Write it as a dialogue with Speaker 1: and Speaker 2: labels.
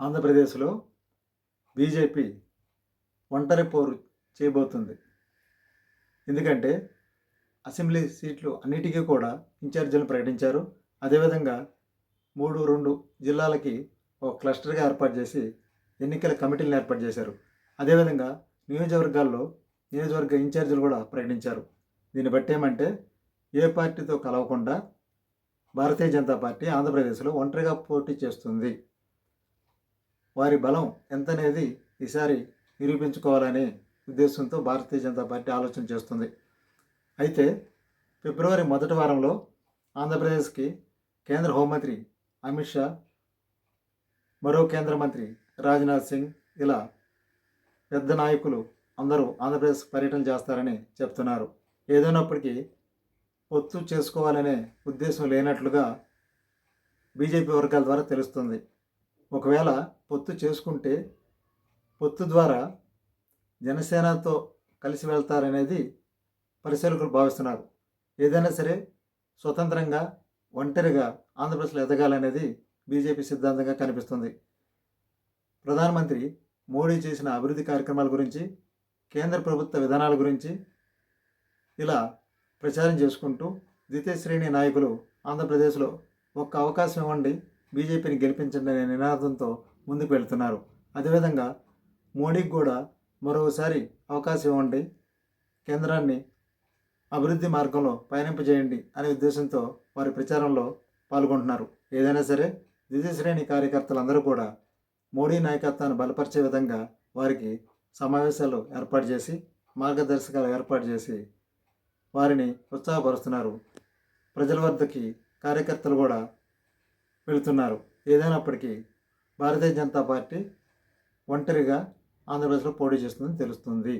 Speaker 1: ఆంధ్రప్రదేశ్లో బీజేపీ ఒంటరి పోరు చేయబోతుంది. ఎందుకంటే అసెంబ్లీ సీట్లు అన్నిటికీ కూడా ఇన్ఛార్జీలను ప్రకటించారు. అదేవిధంగా మూడు రెండు జిల్లాలకి ఒక క్లస్టర్గా ఏర్పాటు చేసి ఎన్నికల కమిటీలను ఏర్పాటు చేశారు. అదేవిధంగా నియోజకవర్గాల్లో నియోజకవర్గ ఇన్ఛార్జీలు కూడా ప్రకటించారు. దీన్ని బట్టి ఏమంటే ఏ పార్టీతో కలవకుండా భారతీయ జనతా పార్టీ ఆంధ్రప్రదేశ్లో ఒంటరిగా పోటీ చేస్తుంది. వారి బలం ఎంత అనేది ఈసారి నిరూపించుకోవాలనే ఉద్దేశంతో భారతీయ జనతా పార్టీ ఆలోచన చేస్తుంది. అయితే ఫిబ్రవరి మొదటి వారంలో ఆంధ్రప్రదేశ్కి కేంద్ర హోంమంత్రి అమిత్ షా మరో కేంద్ర మంత్రి రాజ్నాథ్ సింగ్ ఇలా పెద్ద నాయకులు అందరూ ఆంధ్రప్రదేశ్ పర్యటన చేస్తారని చెప్తున్నారు. ఏదైనప్పటికీ పొత్తు చేసుకోవాలనే ఉద్దేశం లేనట్లుగా బీజేపీ వర్గాల ద్వారా తెలుస్తుంది. ఒకవేళ పొత్తు చేసుకుంటే పొత్తు ద్వారా జనసేనతో కలిసి వెళ్తారనేది పరిశీలకులు భావిస్తున్నారు. ఏదైనా సరే స్వతంత్రంగా ఒంటరిగా ఆంధ్రప్రదేశ్లో ఎదగాలనేది బీజేపీ సిద్ధాంతంగా కనిపిస్తుంది. ప్రధానమంత్రి మోడీ చేసిన అభివృద్ధి కార్యక్రమాల గురించి కేంద్ర ప్రభుత్వ విధానాల గురించి ఇలా ప్రచారం చేసుకుంటూ ద్వితీయ శ్రేణి నాయకులు ఆంధ్రప్రదేశ్లో ఒక్క అవకాశం ఇవ్వండి. బీజేపీని గెలిపించండి అనే నినాదంతో ముందుకు వెళ్తున్నారు. అదేవిధంగా మోడీకి కూడా మరోసారి అవకాశం ఇవ్వండి. కేంద్రాన్ని అభివృద్ధి మార్గంలో పయనింపజేయండి అనే ఉద్దేశంతో వారి ప్రచారంలో పాల్గొంటున్నారు. ఏదైనా సరే ద్వితీయ శ్రేణి కార్యకర్తలందరూ కూడా మోడీ నాయకత్వాన్ని బలపరిచే విధంగా వారికి సమావేశాలు ఏర్పాటు చేసి మార్గదర్శకాలు ఏర్పాటు చేసి వారిని ఉత్సాహపరుస్తున్నారు. ప్రజల వద్దకి కార్యకర్తలు కూడా వెళుతున్నారు. ఏదైనప్పటికీ భారతీయ జనతా పార్టీ ఒంటరిగా ఆంధ్రప్రదేశ్లో పోటీ చేస్తుందని తెలుస్తుంది.